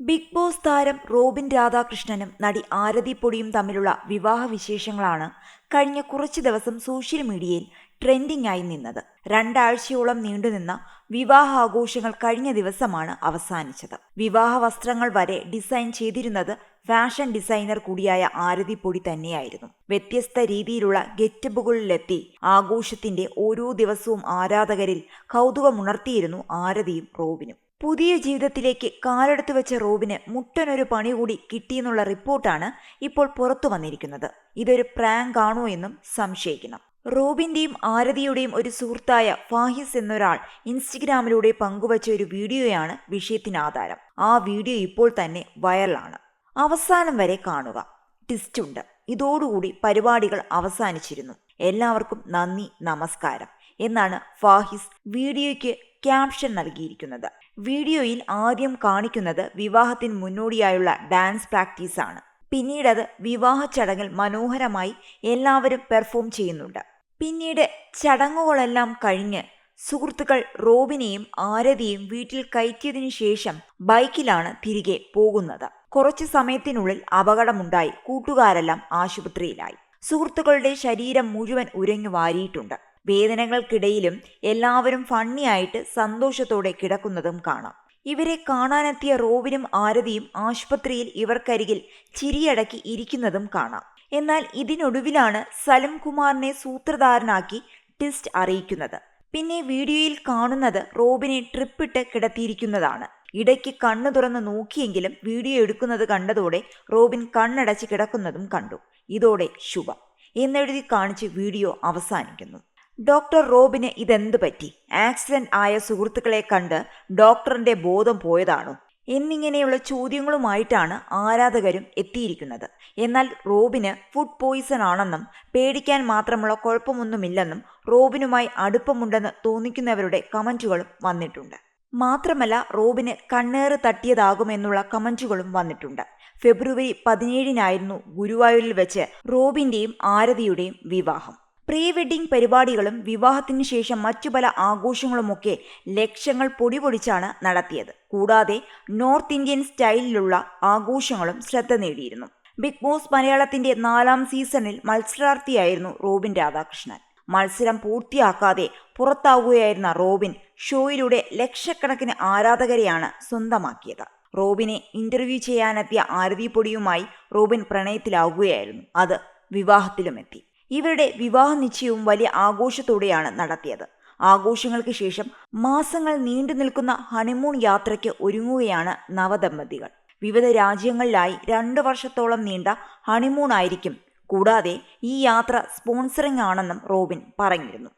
Big boss താരം റോബിൻ രാധാകൃഷ്ണനും നടി ആരതി പൊടിയും തമ്മിലുള്ള വിവാഹ വിശേഷങ്ങളാണ് കഴിഞ്ഞ കുറച്ച് ദിവസം സോഷ്യൽ മീഡിയയിൽ ട്രെൻഡിംഗ് ആയി നിന്നത്. രണ്ടാഴ്ചയോളം നീണ്ടുനിന്ന വിവാഹാഘോഷങ്ങൾ കഴിഞ്ഞ ദിവസമാണ് അവസാനിച്ചത്. വിവാഹ വസ്ത്രങ്ങൾ വരെ ഡിസൈൻ ചെയ്തിരുന്നത് ഫാഷൻ ഡിസൈനർ കൂടിയായ ആരതി പൊടി തന്നെയായിരുന്നു. വ്യത്യസ്ത രീതിയിലുള്ള ഗെറ്റപ്പുകളിലെത്തി ആഘോഷത്തിന്റെ ഓരോ ദിവസവും ആരാധകരിൽ കൗതുകമുണർത്തിയിരുന്നു ആരതിയും റോബിനും. പുതിയ ജീവിതത്തിലേക്ക് കാലെടുത്തു വെച്ച റോബിന് മുട്ടനൊരു പണി കൂടി കിട്ടിയെന്നുള്ള റിപ്പോർട്ടാണ് ഇപ്പോൾ പുറത്തു വന്നിരിക്കുന്നത്. ഇതൊരു പ്രാങ്ക് ആണോ എന്നും സംശയിക്കണം. റോബിന്റെയും ആരതിയുടെയും ഒരു സുഹൃത്തായ ഫാഹിസ് എന്നൊരാൾ ഇൻസ്റ്റഗ്രാമിലൂടെ പങ്കുവച്ച ഒരു വീഡിയോയാണ് വിഷയത്തിന് ആധാരം. ആ വീഡിയോ ഇപ്പോൾ തന്നെ വൈറലാണ്. അവസാനം വരെ കാണുക. ട്വിസ്റ്റ് ഉണ്ട്. ഇതോടുകൂടി പരിപാടികൾ അവസാനിച്ചിരുന്നു. എല്ലാവർക്കും നന്ദി നമസ്കാരം. എന്നാണ് ഫാഹിസ് വീഡിയോയ്ക്ക് ക്യാപ്ഷൻ നൽകിയിരിക്കുന്നത്. വീഡിയോയിൽ ആദ്യം കാണിക്കുന്നത് വിവാഹത്തിന് മുന്നോടിയായുള്ള ഡാൻസ് പ്രാക്ടീസ് ആണ് പിന്നീടത് വിവാഹ ചടങ്ങിൽ മനോഹരമായി എല്ലാവരും പെർഫോം ചെയ്യുന്നുണ്ട്. പിന്നീട് ചടങ്ങുകളെല്ലാം കഴിഞ്ഞ് സുഹൃത്തുക്കൾ റോബിനെയും ആരതിയും വീട്ടിൽ കയറ്റിയതിനു ശേഷം ബൈക്കിലാണ് തിരികെ പോകുന്നത്. കുറച്ചു സമയത്തിനുള്ളിൽ അപകടമുണ്ടായി. കൂട്ടുകാരെല്ലാം ആശുപത്രിയിലായി. സുഹൃത്തുക്കളുടെ ശരീരം മുഴുവൻ ഉരഞ്ഞു വാരിയിട്ടുണ്ട്. വേദനകൾക്കിടയിലും എല്ലാവരും ഫണ്ണിയായിട്ട് സന്തോഷത്തോടെ കിടക്കുന്നതും കാണാം. ഇവരെ കാണാനെത്തിയ റോബിനും ആരതിയും ആശുപത്രിയിൽ ഇവർക്കരികിൽ ചിരിയടക്കി ഇരിക്കുന്നതും കാണാം. എന്നാൽ ഇതിനൊടുവിലാണ് സലം കുമാറിനെ സൂത്രധാരനാക്കി ടിസ്റ്റ് അറിയിക്കുന്നത്. പിന്നെ വീഡിയോയിൽ കാണുന്നത് റോബിനെ ട്രിപ്പിട്ട് കിടത്തിയിരിക്കുന്നതാണ്. ഇടയ്ക്ക് കണ്ണു തുറന്ന് നോക്കിയെങ്കിലും വീഡിയോ എടുക്കുന്നത് കണ്ടതോടെ റോബിൻ കണ്ണടച്ച് കിടക്കുന്നതും കണ്ടു. ഇതോടെ ശുഭം. എന്നെഴുതി കാണിച്ച് വീഡിയോ അവസാനിക്കുന്നു. ഡോക്ടർ റോബിന് ഇതെന്ത് പറ്റി? ആക്സിഡന്റ് ആയ സുഹൃത്തുക്കളെ കണ്ട് ഡോക്ടറിന്റെ ബോധം പോയതാണോ? എന്നിങ്ങനെയുള്ള ചോദ്യങ്ങളുമായിട്ടാണ് ആരാധകരും എത്തിയിരിക്കുന്നത്. എന്നാൽ റോബിന് ഫുഡ് പോയിസൺ ആണെന്നും പേടിക്കാൻ മാത്രമുള്ള കുഴപ്പമൊന്നുമില്ലെന്നും റോബിനുമായി അടുപ്പമുണ്ടെന്ന് തോന്നിക്കുന്നവരുടെ കമന്റുകളും വന്നിട്ടുണ്ട്. മാത്രമല്ല റോബിന് കണ്ണേറ് തട്ടിയതാകുമെന്നുള്ള കമന്റുകളും വന്നിട്ടുണ്ട്. ഫെബ്രുവരി പതിനേഴിനായിരുന്നു ഗുരുവായൂരിൽ വെച്ച് റോബിന്റെയും ആരതിയുടെയും വിവാഹം. പ്രീ വെഡിംഗ് പരിപാടികളും വിവാഹത്തിന് ശേഷം മറ്റു പല ആഘോഷങ്ങളുമൊക്കെ ലക്ഷങ്ങൾ പൊടിപൊടിച്ചാണ് നടത്തിയത്. കൂടാതെ നോർത്ത് ഇന്ത്യൻ സ്റ്റൈലിലുള്ള ആഘോഷങ്ങളും ശ്രദ്ധ നേടിയിരുന്നു. ബിഗ് ബോസ് മലയാളത്തിന്റെ നാലാം സീസണിൽ മത്സരാർത്ഥിയായിരുന്നു റോബിൻ രാധാകൃഷ്ണൻ. മത്സരം പൂർത്തിയാക്കാതെ പുറത്താവുകയായിരുന്ന റോബിൻ ഷോയിലൂടെ ലക്ഷക്കണക്കിന് ആരാധകരെയാണ് സ്വന്തമാക്കിയത്. റോബിനെ ഇന്റർവ്യൂ ചെയ്യാനെത്തിയ ആരതി പൊടിയുമായി റോബിൻ പ്രണയത്തിലാവുകയായിരുന്നു. അത് വിവാഹത്തിലുമെത്തി. ഇവരുടെ വിവാഹ നിശ്ചയവും വലിയ ആഘോഷത്തോടെയാണ് നടത്തിയത്. ആഘോഷങ്ങൾക്ക് ശേഷം മാസങ്ങൾ നീണ്ടു നിൽക്കുന്ന ഹണിമൂൺ യാത്രയ്ക്ക് ഒരുങ്ങുകയാണ് നവദമ്പതികൾ. വിവിധ രാജ്യങ്ങളിലായി രണ്ടു വർഷത്തോളം നീണ്ട ഹണിമൂൺ ആയിരിക്കും. കൂടാതെ ഈ യാത്ര സ്പോൺസറിംഗ് ആണെന്നും റോബിൻ പറഞ്ഞിരുന്നു.